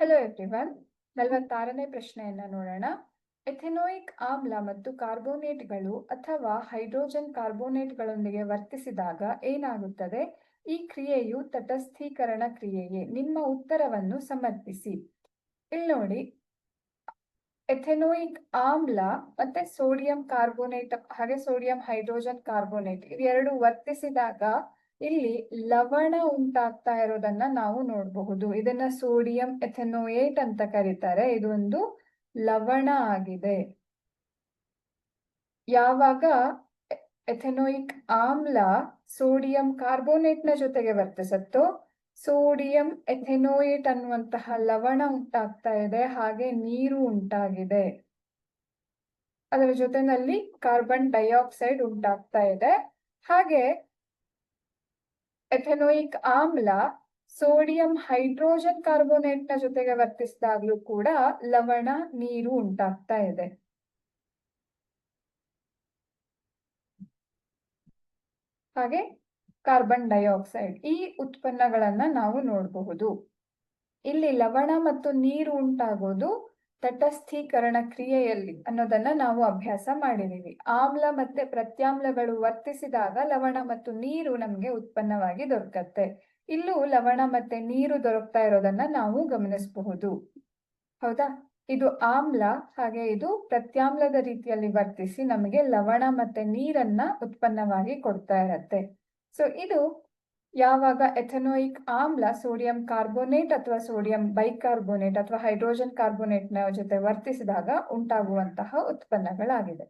Hello everyone ನಲವತ್ತಾರನೇ ಪ್ರಶ್ನೆಯನ್ನ ನೋಡೋಣ. ಎಥೆನೋಯಿಕ್ ಆಮ್ಲ ಮತ್ತು ಕಾರ್ಬೋನೇಟ್ಗಳು ಅಥವಾ ಹೈಡ್ರೋಜನ್ ಕಾರ್ಬೋನೇಟ್ಗಳೊಂದಿಗೆ ವರ್ತಿಸಿದಾಗ ಏನಾಗುತ್ತದೆ? ಈ ಕ್ರಿಯೆಯು ತಟಸ್ಥೀಕರಣ ಕ್ರಿಯೆಯೇ ನಿಮ್ಮ ಉತ್ತರವನ್ನು ಸಮರ್ಪಿಸಿ. ಇಲ್ಲಿ ನೋಡಿ. ಎಥೆನೋಯಿಕ್ ಆಮ್ಲ ಮತ್ತೆ ಸೋಡಿಯಂ ಕಾರ್ಬೋನೇಟ್ ಹಾಗೆ ಸೋಡಿಯಂ ಹೈಡ್ರೋಜನ್ ಕಾರ್ಬೋನೇಟ್ ಇವೆರಡು ವರ್ತಿಸಿದಾಗ ಇಲ್ಲಿ ಲವಣ ಉಂಟಾಗ್ತಾ ಇರೋದನ್ನ ನಾವು ನೋಡಬಹುದು. ಇದನ್ನ ಸೋಡಿಯಂ ಎಥೆನೋಯೇಟ್ ಅಂತ ಕರೀತಾರೆ. ಇದು ಒಂದು ಲವಣ ಆಗಿದೆ. ಯಾವಾಗ ಎಥೆನೋಯಿಕ್ ಆಮ್ಲ ಸೋಡಿಯಂ ಕಾರ್ಬೋನೇಟ್ನ ಜೊತೆಗೆ ವರ್ತಿಸತ್ತೋ ಸೋಡಿಯಂ ಎಥೆನೋಯೇಟ್ ಅನ್ನುವಂತಹ ಲವಣ ಉಂಟಾಗ್ತಾ ಇದೆ, ಹಾಗೆ ನೀರು ಉಂಟಾಗಿದೆ. ಅದರ ಜೊತೆನಲ್ಲಿ ಕಾರ್ಬನ್ ಡೈಆಕ್ಸೈಡ್ ಉಂಟಾಗ್ತಾ ಇದೆ. ಹಾಗೆ ಎಥೆನೋಯಿಕ್ ಆಮ್ಲ ಸೋಡಿಯಂ ಹೈಡ್ರೋಜನ್ ಕಾರ್ಬೋನೇಟ್ನ ಜೊತೆಗೆ ವರ್ತಿಸಿದಾಗ್ಲೂ ಕೂಡ ಲವಣ, ನೀರು ಉಂಟಾಗ್ತಾ ಇದೆ. ಹಾಗೆ ಕಾರ್ಬನ್ ಡೈಆಕ್ಸೈಡ್ ಈ ಉತ್ಪನ್ನಗಳನ್ನ ನಾವು ನೋಡಬಹುದು. ಇಲ್ಲಿ ಲವಣ ಮತ್ತು ನೀರು ಉಂಟಾಗೋದು ತಟಸ್ಥೀಕರಣ ಕ್ರಿಯೆಯಲ್ಲಿ ಅನ್ನೋದನ್ನ ನಾವು ಅಭ್ಯಾಸ ಮಾಡಿದೀವಿ. ಆಮ್ಲ ಮತ್ತೆ ಪ್ರತ್ಯಾಮ್ಲಗಳು ವರ್ತಿಸಿದಾಗ ಲವಣ ಮತ್ತು ನೀರು ನಮ್ಗೆ ಉತ್ಪನ್ನವಾಗಿ ದೊರಕತ್ತೆ. ಇಲ್ಲೂ ಲವಣ ಮತ್ತೆ ನೀರು ದೊರಕ್ತಾ ಇರೋದನ್ನ ನಾವು ಗಮನಿಸಬಹುದು. ಹೌದಾ? ಇದು ಆಮ್ಲ, ಹಾಗೆ ಇದು ಪ್ರತ್ಯಾಮ್ಲದ ರೀತಿಯಲ್ಲಿ ವರ್ತಿಸಿ ನಮಗೆ ಲವಣ ಮತ್ತೆ ನೀರನ್ನ ಉತ್ಪನ್ನವಾಗಿ ಕೊಡ್ತಾ ಇರತ್ತೆ. ಸೊ ಇದು ಯಾವಾಗ ಎಥನೋಯಿಕ್ ಆಮ್ಲ ಸೋಡಿಯಂ ಕಾರ್ಬೋನೇಟ್ ಅಥವಾ ಸೋಡಿಯಂ ಬೈಕಾರ್ಬೋನೇಟ್ ಅಥವಾ ಹೈಡ್ರೋಜನ್ ಕಾರ್ಬೋನೇಟ್ನ ಜೊತೆ ವರ್ತಿಸಿದಾಗ ಉಂಟಾಗುವಂತಹ ಉತ್ಪನ್ನಗಳಾಗಿದೆ